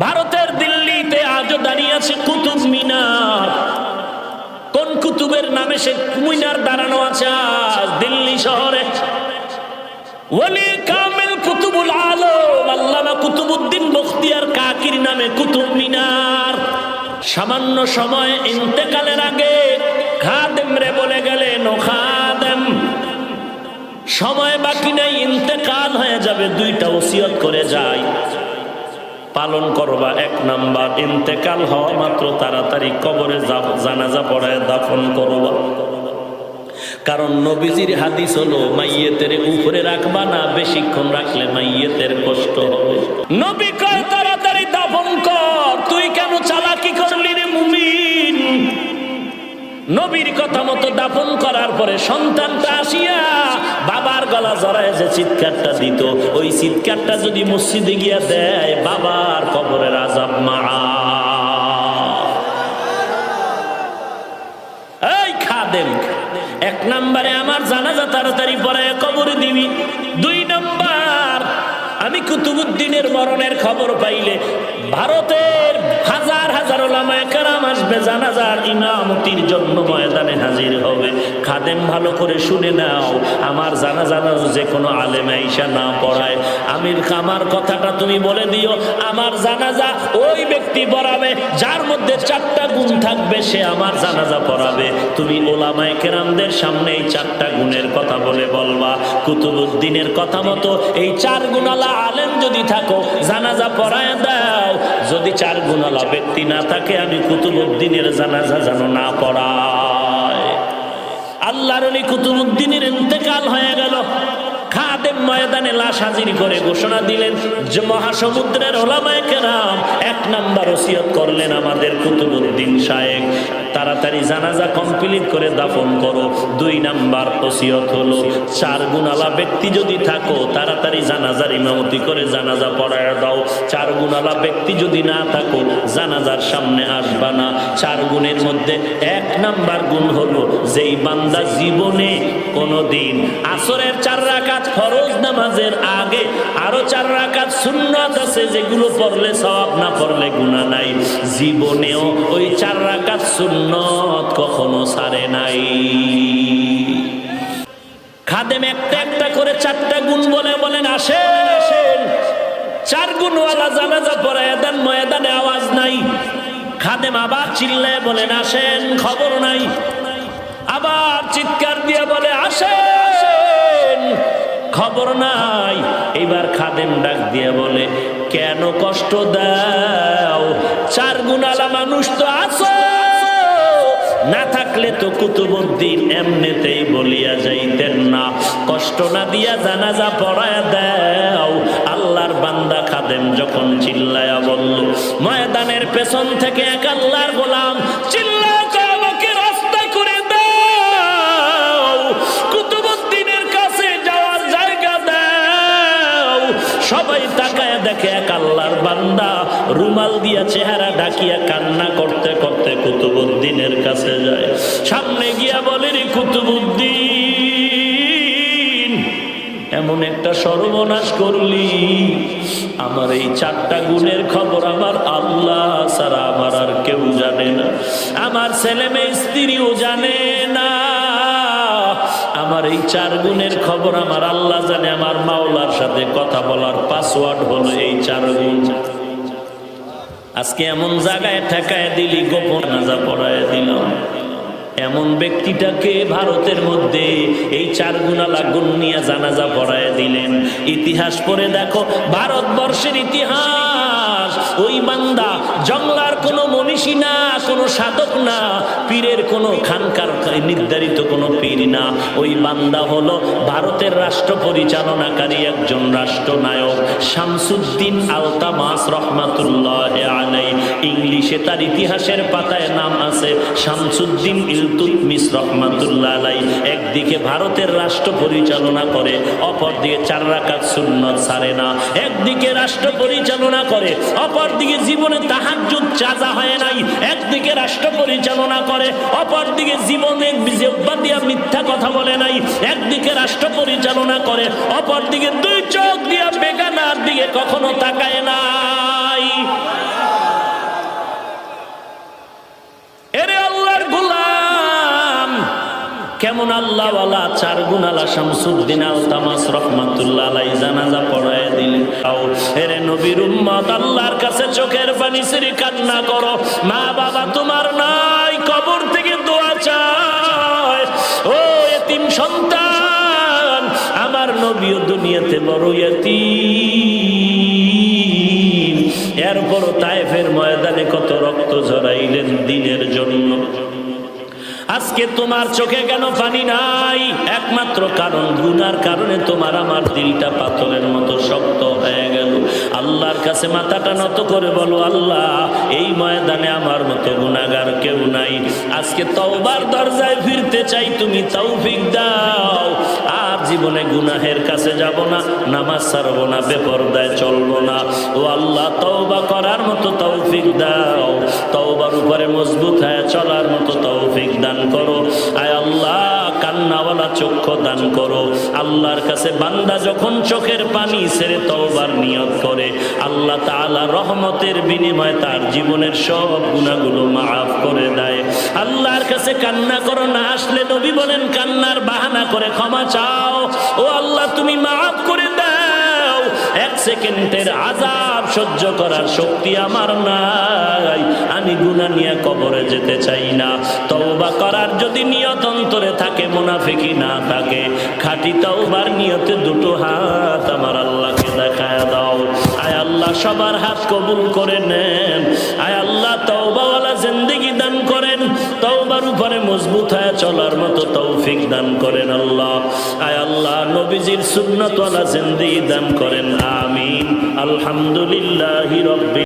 ভারতের দিল্লিতে আজও দাঁড়িয়ে আছে কুতুব মিনার। কোন কুতুবের নামে সে মিনার দাঁড়ানো আছে আজ দিল্লি শহরে? কুতুবুল কুতুবুদ্দিন কাকির নামে কুতুব মিনার। সামান্য সময় ইন্তেকালের আগে খাদেম রে খাদেম, সময় বাকি নেই, ইন্তেকাল হয়ে যাবে, দুইটা ওসিয়ত করে যায় পালন করবা, এক নাম্বার। ইন্তেকাল হওয়া মাত্র তাড়াতাড়ি কবরে জানাজা পড়ায় দাফন করবা। কারণ নবীজির হাদিস হলো, মাইয়েতের উপরে রাখবা না, বেশিক্ষণ রাখলে মাইয়েতের কষ্ট হবে। নবী কয় নবীর কথা মতো দাফন করার পরে সন্তানটা আসিয়া বাবার গলা জড়ায় যে চিৎকারটা দিত, ওই চিৎকারটা যদি মসজিদে গিয়া দেয়, বাবার কবরের আজাব মা। এই খাদেম, এক নম্বরে আমার জানাজা তাড়াতাড়ি পরে কবরে দিবি, দুই নম্বর আমি কুতুবুদ্দিনের মরণের খবর পাইলে ভারতের হাজার হাজার ওলামায়ে কারাম আসবে, জানাজার ইমামতির জন্য ময়দানে হাজির হবে। খাদেম, ভালো করে শুনে নাও, আমার জানা জানা যে কোনো আলেম আইসা না পড়ায়। আমির আমার কথাটা তুমি বলে দিও, আমার জানাজা ওই ব্যক্তি পড়াবে, যার মধ্যে চারটা গুণ থাকবে, সে আমার জানাজা পড়াবে। তুমি ওলামায় কেরামদের সামনে এই চারটা গুণের কথা বলে বলবা। কুতুবুদ্দিনের কথা মতো এই চার গুণালা আলেম যদি থাকো, জানাজা পড়ায় দাও। যদি চার গুণালা ব্যক্তি না থাকে, আমি কুতুবুদ্দিনের জানাজা যেন না পড়ায়। আল্লাহর কুতুবুদ্দিনের ইন্তেকাল হয়ে গেল। খাদেম ময়দানে লাশ হাজির করে ঘোষণা দিলেন যে মহাসমুদ্রের ওলামায়ে কেরাম এক নাম্বার ওসিয়ত করলেন আমাদের কুতুবুদ্দিন সাহেব তাড়াতাড়ি জানাজা কমপ্লিট করে দাফন করো। দুই নাম্বার ওসিয়ত হলো চার গুণালা ব্যক্তি যদি থাকো, তাড়াতাড়ি জানাজার ইমামতি করে জানাজা পড়ায় দাও। চার গুণালা ব্যক্তি যদি না থাকো, জানাজার সামনে আসবা না। চার গুণের মধ্যে এক নাম্বার গুণ হলো, যেই বান্দা জীবনে কোনোদিন আসরের চার রাকাত ফরজ নামাজের আগে আরও চার রাকাত সুন্নাত আছে যেগুলো পড়লে সওয়াব না পড়লে গুনাহ নাই। জীবনেও ওই চার রাকাত সুন্নত কখনো সারে নাই। খাদেম একটা একটা করে চারটা গুণ বলে, বলেন, আসেন আসেন। চার গুণওয়ালা জানাজা পড়ায় দেন ময়দানে আওয়াজ নাই। খাদেম আবার চিল্লায় বলেন, আসেন, খবর নাই। আবার চিৎকার দিয়ে বলে, আসেন। খবর নাই। এবার খাদেম ডাক দিয়ে বলে, কেন কষ্ট দাও? চার গুণালা মানুষ তো আছো। না থাকলে তো কুতুবুদ্দিন এমনিতেই বলিয়া যাইতেন না। কষ্ট না দিয়া জানাজা পড়ায় দাও। আল্লাহর বান্দা খাদেম যখন চিল্লায়া বলল, ময়দানের পেছন থেকে এক আল্লাহর গোলাম চিল্লায় বান্দা, রুমাল দিয়া চেহারা ঢাকিয়া কান্না করতে করতে কুতুবুদ্দিনের কাছে যায়। সামনে গিয়া বলে, রে কুতুবুদ্দিন, এমন একটা সর্বনাশ করলি। আমার এই চারটা গুণের খবর আমার আল্লাহ ছাড়া আমার আর কেউ জানে না। আমার ছেলে মেয়ে স্ত্রীও জানে না। আমার এই চার গুণের খবর আমার আল্লাহ জানে, আমার মাওলার সাথে কথা বলার পাসওয়ার্ড হলো এই চার গুণ। আজকে এমন জায়গায় ঠেকায় দিলি, গোপন পড়ায় দিলাম এমন ব্যক্তিটাকে ভারতের মধ্যে এই চার গুণালা গুণ নিয়ে জানাজা পড়ায় দিলেন। ইতিহাস পড়ে দেখো, ভারতবর্ষের ইতিহাস। ওই বান্দা জংলার কোনো মনীষী না, কোনো সাধক না, পীরের কোনো খানকার নির্ধারিত কোনো পীর না। ওই বান্দা হলো ভারতের রাষ্ট্র পরিচালনাকারী একজন রাষ্ট্রনায়ক, শামসুদ্দিন আলতামাস রহমাতুল্লাহ আলাই ইংলিশে তার ইতিহাসের পাতায় নাম আছে, শামসুদ্দিন ইলতুতমিস রহমাতুল্লাহ আলাই একদিকে ভারতের রাষ্ট্র পরিচালনা করে, অপরদিকে চার রাকাত সুন্নত সারে না। একদিকে রাষ্ট্র পরিচালনা করে অপরদিকে জীবনে তাহাজ্জুদ চাজা হয় নাই। একদিকে রাষ্ট্র পরিচালনা করে অপরদিকে জীবনে জিহ্বা দিয়া মিথ্যা কথা বলে নাই। একদিকে রাষ্ট্র পরিচালনা করে অপরদিকে দুই চোখ দিয়া বেগানার দিকে কখনো তাকায় নাই। এমন আল্লাহওয়ালা চার শামসুদ্দিন আল তামাস রহমাতুল্লাহ আলাই জানাজা পড়ায় দিলেন। আও, এরে নবীর উম্মত, আল্লাহর কাছে চোখের পানি সিরি কান্না করো। মা বাবা তোমার নাই, কবর থেকে দোয়া চায়। ও এতিম সন্তান, আমার নবীও দুনিয়াতে বড় এতিম। এরপরও তাইফের ময়দানে কত রক্ত ঝরাইলেন দিনের জন্য। আজকে তোমার চোখে কেন পানি নাই? একমাত্র কারণ, গুনার কারণে তোমার আমার দিলটা পাথরের মতো শক্ত হয়ে গেল। আল্লাহর কাছে মাথাটা নত করে বলো, আল্লাহ, এই ময়দানে আমার মতো গুণাগার কেউ নাই। আজকে তওবার দরজায় ফিরতে চাই, তুমি তৌফিক দাও। জীবনে গুনাহের কাছে যাব না, নামাজ ছাড়বো না, বেপরদায় চলবো না। ও আল্লাহ, তওবা করার মতো তৌফিক দাও। তওবার উপরে মজবুত হয়ে চলার মতো তৌফিক দান করো। আয় আল্লাহ, কান্নাওয়ালা দান করো। আল্লাহর কাছে বান্দা যখন চোখের পানি ছেড়ে তওবার নিয়ত করে, আল্লাহ তাআলা রহমতের বিনিময়ে তার জীবনের সব গুণাগুলো মাফ করে দেয়। আল্লাহর কাছে কান্না করো না, আসলে নবী বলেন, কান্নার বাহানা করে ক্ষমা চাও। সেকেন্ডের আজাব সহ্য করার শক্তি আমার নাই। আমি গুনা নিয়ে কবরে যেতে চাই না। তওবা করার যদি নিয়ত অন্তরে থাকে মুনাফিকি না থাকে। খাঁটি তওবার নিয়তে দুটো হাত আমার আল্লাহকে দেখায় দাও। আয় আল্লাহ, সবার হাত কবুল করে নেন। আয় আল্লাহ, তওবাওয়ালা জিন্দেগি দান করেন। তওবার উপরে মজবুত হয়ে চলার মতো তৌফিক দান করেন আল্লাহ। আয় আল্লাহ, নবীজির সুন্নতওয়ালা জিন্দি দান করেন, আমিন। আলহামদুলিল্লাহ রব্বি